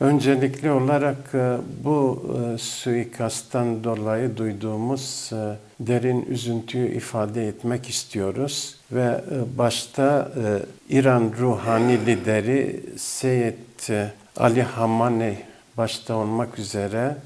Öncelikli olarak e, bu e, suikasttan dolayı duyduğumuz e, derin üzüntüyü ifade etmek istiyoruz ve başta İran ruhani lideri Seyyed e, Ali Hamaney başta olmak üzere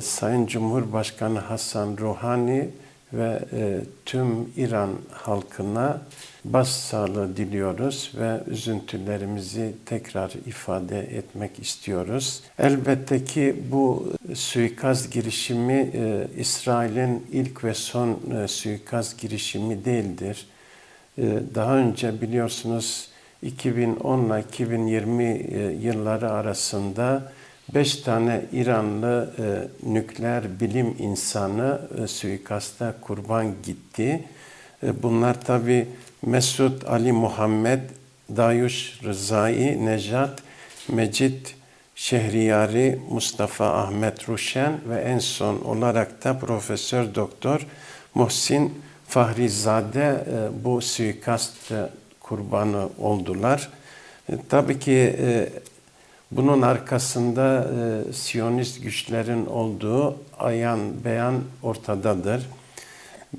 Sayın Cumhurbaşkanı Hasan Ruhani ve e, tüm İran halkına başsağlığı diliyoruz ve üzüntülerimizi tekrar ifade etmek istiyoruz. Elbette ki bu suikast girişimi e, İsrail'in ilk ve son e, suikast girişimi değildir. E, daha önce biliyorsunuz 2010 ile 2020 e, yılları arasında 5 tane İranlı e, nükleer bilim insanı e, suikasta kurban gitti. E, bunlar tabi Mesut Ali Muhammed, Dayuş Rızai, Nejat, Mecit Şehriyari, Mustafa Ahmet Ruşen ve en son olarak da Profesör Doktor Muhsin Fahrizade e, bu suikast kurbanı oldular. E, tabii ki e, bunun arkasında e, Siyonist güçlerin olduğu ayan beyan ortadadır.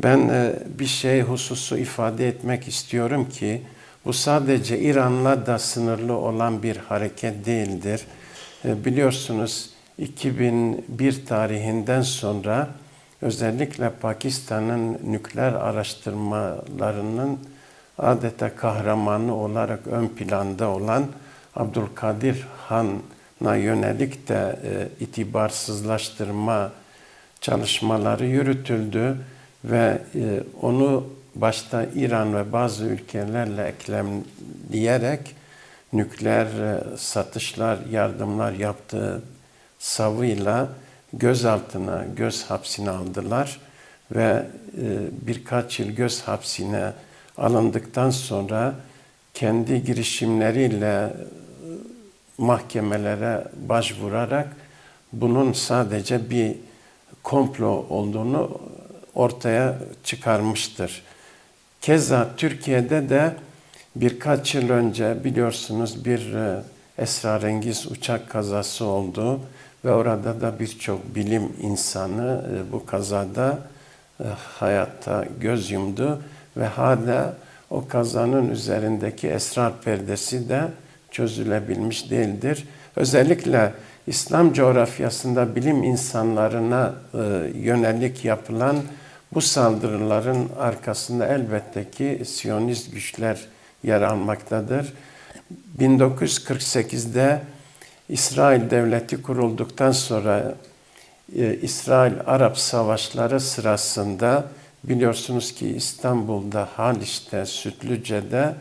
Ben e, bir şey hususu ifade etmek istiyorum ki bu sadece İran'la da sınırlı olan bir hareket değildir. E, biliyorsunuz 2001 tarihinden sonra özellikle Pakistan'ın nükleer araştırmalarının adeta kahramanı olarak ön planda olan Abdülkadir Han'a yönelik de e, itibarsızlaştırma çalışmaları yürütüldü ve e, onu başta İran ve bazı ülkelerle eklemleyerek nükleer e, satışlar, yardımlar yaptığı savıyla gözaltına, göz hapsine aldılar ve birkaç yıl göz hapsine alındıktan sonra kendi girişimleriyle mahkemelere başvurarak bunun sadece bir komplo olduğunu ortaya çıkarmıştır. Keza Türkiye'de de birkaç yıl önce biliyorsunuz bir e, esrarengiz uçak kazası oldu ve orada da birçok bilim insanı e, bu kazada e, hayatta göz yumdu ve hala o kazanın üzerindeki esrar perdesi de çözülebilmiş değildir. Özellikle İslam coğrafyasında bilim insanlarına e, yönelik yapılan bu saldırıların arkasında elbette ki Siyonist güçler yer almaktadır. 1948'de İsrail devleti kurulduktan sonra e, İsrail-Arap savaşları sırasında biliyorsunuz ki İstanbul'da, Haliç'te, Sütlüce'de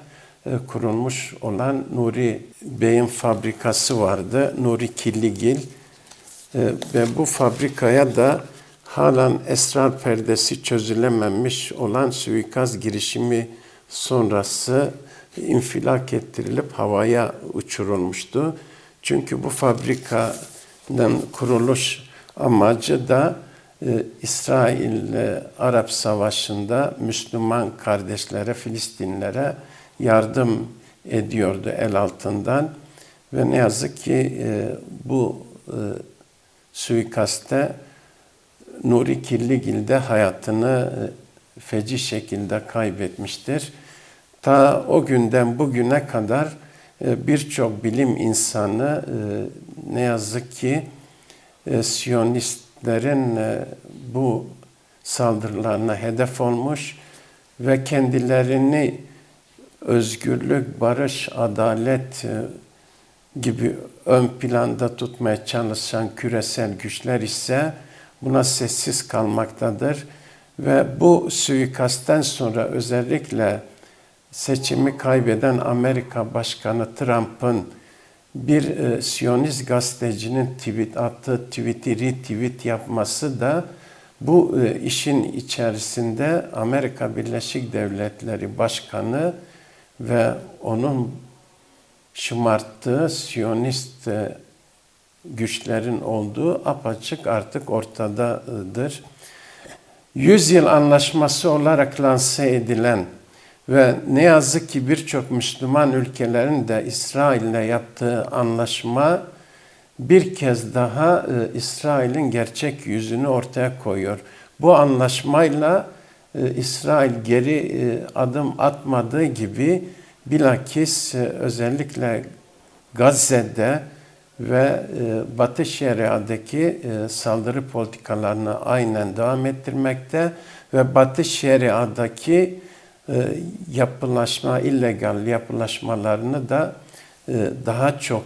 kurulmuş olan Nuri Bey'in fabrikası vardı. Nuri Killigil. E, ve bu fabrikaya da halen esrar perdesi çözülememiş olan suikast girişimi sonrası infilak ettirilip havaya uçurulmuştu. Çünkü bu fabrikanın kuruluş amacı da e, İsrail-Arap Savaşı'nda Müslüman kardeşlere, Filistinlere yardım ediyordu el altından. Ve ne yazık ki e, bu e, suikaste Nuri Killigil de hayatını e, feci şekilde kaybetmiştir. Ta o günden bugüne kadar e, birçok bilim insanı e, ne yazık ki Siyonistlerin bu saldırılarına hedef olmuş ve kendilerini özgürlük, barış, adalet gibi ön planda tutmaya çalışan küresel güçler ise buna sessiz kalmaktadır. Ve bu suikastten sonra özellikle seçimi kaybeden Amerika Başkanı Trump'ın bir e, Siyonist gazetecinin tweet attığı tweet'i retweet yapması da bu e, işin içerisinde Amerika Birleşik Devletleri Başkanı ve onun şımarttığı Siyonist e, güçlerin olduğu apaçık artık ortadadır. Yüzyıl anlaşması olarak lanse edilen ve ne yazık ki birçok Müslüman ülkelerin de İsrail'le yaptığı anlaşma bir kez daha e, İsrail'in gerçek yüzünü ortaya koyuyor. Bu anlaşmayla e, İsrail geri e, adım atmadığı gibi bilakis e, özellikle Gazze'de ve Batı Şeria'daki saldırı politikalarını aynen devam ettirmekte ve Batı Şeria'daki yapılaşma, illegal yapılaşmalarını da daha çok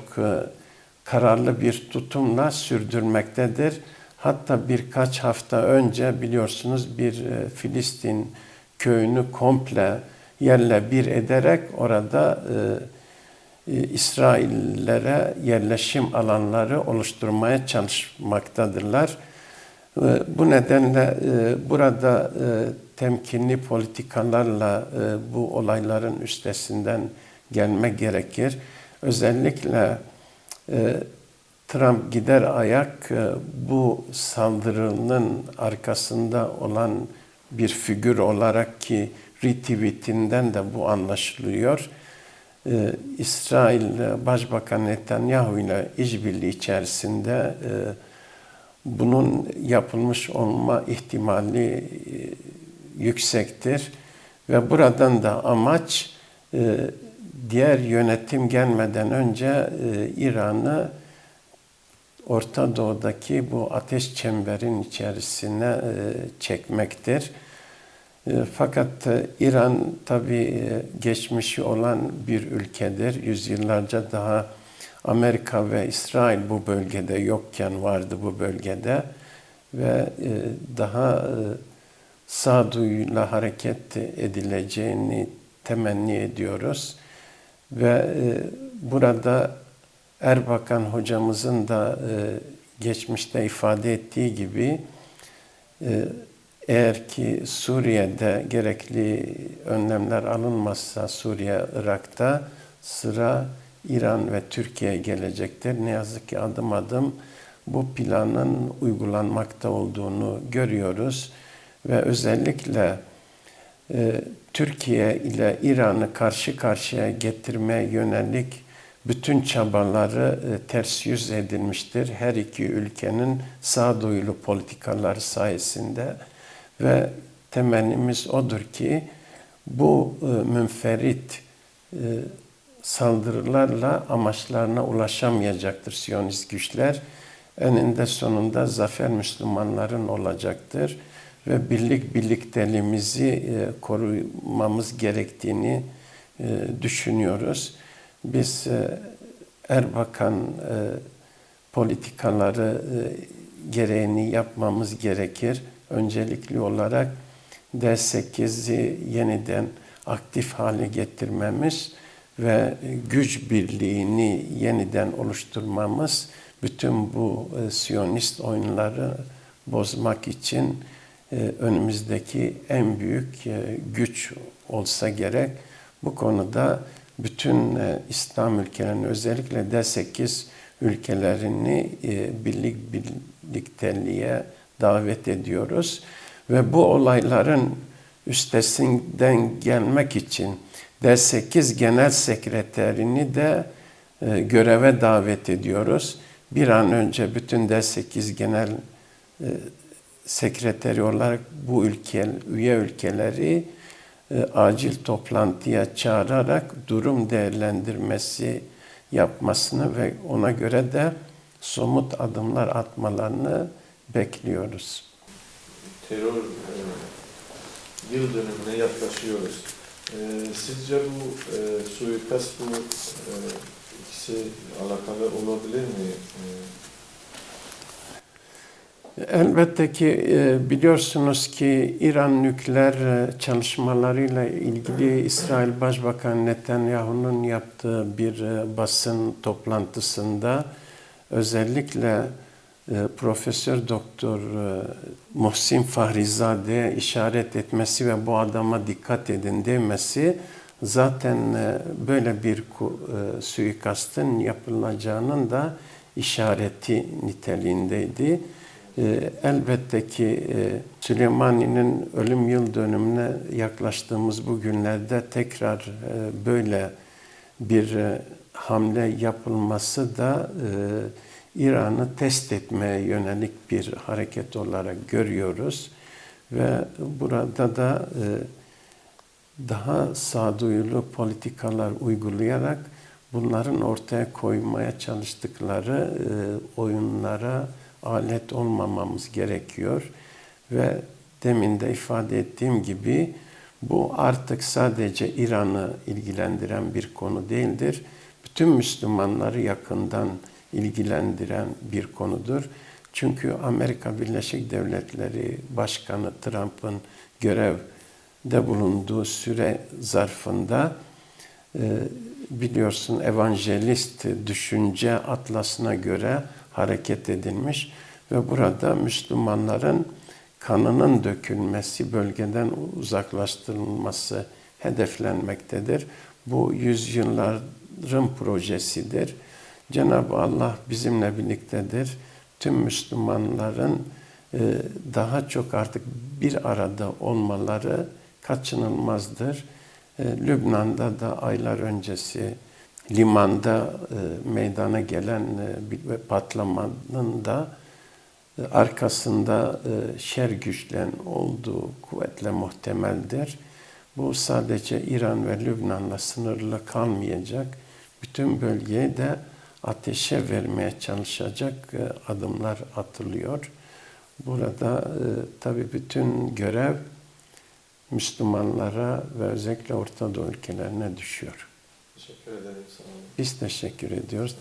kararlı bir tutumla sürdürmektedir. Hatta birkaç hafta önce biliyorsunuz bir e, Filistin köyünü komple yerle bir ederek orada e, e, İsraillere yerleşim alanları oluşturmaya çalışmaktadırlar. Bu nedenle burada temkinli politikalarla bu olayların üstesinden gelmek gerekir. Özellikle Trump gider ayak e, bu saldırının arkasında olan bir figür olarak ki retweetinden de bu anlaşılıyor. Ee, İsrail Başbakan Netanyahu ile işbirliği içerisinde e, bunun yapılmış olma ihtimali e, yüksektir ve buradan da amaç e, diğer yönetim gelmeden önce e, İran'ı Orta Doğu'daki bu ateş çemberin içerisine e, çekmektir. E, Fakat e, İran tabii e, geçmişi olan bir ülkedir. Yüzyıllarca daha Amerika ve İsrail bu bölgede yokken vardı bu bölgede ve daha e, sağduyuyla hareket edileceğini temenni ediyoruz. Ve burada Erbakan hocamızın da e, geçmişte ifade ettiği gibi e, eğer ki Suriye'de gerekli önlemler alınmazsa Suriye, Irak'ta sıra İran ve Türkiye'ye gelecektir. Ne yazık ki adım adım bu planın uygulanmakta olduğunu görüyoruz ve özellikle e, Türkiye ile İran'ı karşı karşıya getirmeye yönelik bütün çabaları e, ters yüz edilmiştir. Her iki ülkenin sağduyulu politikaları sayesinde ve temennimiz odur ki bu e, münferit e, saldırılarla amaçlarına ulaşamayacaktır Siyonist güçler. Eninde sonunda zafer Müslümanların olacaktır ve birlik birlikteliğimizi korumamız gerektiğini düşünüyoruz. Biz e, Erbakan e, politikaları e, gereğini yapmamız gerekir. Öncelikli olarak D8'i yeniden aktif hale getirmemiz ve güç birliğini yeniden oluşturmamız bütün bu e, Siyonist oyunları bozmak için önümüzdeki en büyük güç olsa gerek. Bu konuda bütün e, İslam ülkelerinin özellikle D8 ülkelerini e, birlik birlikteliğe davet ediyoruz ve bu olayların üstesinden gelmek için D8 Genel Sekreterini de e, göreve davet ediyoruz. Bir an önce bütün D8 Genel e, Sekreteri olarak bu ülke, üye ülkeleri e, acil toplantıya çağırarak durum değerlendirmesi yapmasını ve ona göre de somut adımlar atmalarını bekliyoruz. terör e, yıl dönümüne yaklaşıyoruz. E, sizce bu suikast bu ikisi alakalı olabilir mi? Elbette ki e, biliyorsunuz ki İran nükleer e, çalışmalarıyla ilgili İsrail Başbakanı Netanyahu'nun yaptığı bir e, basın toplantısında özellikle Profesör Doktor Muhsin Fahrizade'ye işaret etmesi ve bu adama dikkat edin demesi zaten böyle bir suikastın yapılacağının da işareti niteliğindeydi. E, elbette ki e, Süleymani'nin ölüm yıl dönümüne yaklaştığımız bu günlerde tekrar e, böyle bir e, hamle yapılması da e, İran'ı test etmeye yönelik bir hareket olarak görüyoruz. Ve burada da daha sağduyulu politikalar uygulayarak bunların ortaya koymaya çalıştıkları e, oyunlara alet olmamamız gerekiyor. Ve demin de ifade ettiğim gibi bu artık sadece İran'ı ilgilendiren bir konu değildir. Bütün Müslümanları yakından ilgilendiren bir konudur. Çünkü Amerika Birleşik Devletleri Başkanı Trump'ın görevde bulunduğu süre zarfında e, biliyorsun evangelist düşünce atlasına göre hareket edilmiş ve burada Müslümanların kanının dökülmesi, bölgeden uzaklaştırılması hedeflenmektedir. Bu yüzyılların projesidir. Cenab-ı Allah bizimle birliktedir. Tüm Müslümanların e, daha çok artık bir arada olmaları kaçınılmazdır. E, Lübnan'da da aylar öncesi limanda e, meydana gelen e, bir patlamanın da e, arkasında şer güçlerin olduğu kuvvetle muhtemeldir. Bu sadece İran ve Lübnan'la sınırlı kalmayacak. Bütün bölgeye de ateşe vermeye çalışacak adımlar atılıyor. Burada tabii bütün görev Müslümanlara ve özellikle Orta Doğu ülkelerine düşüyor. Teşekkür ederim. Sağ olun. Biz teşekkür ediyoruz.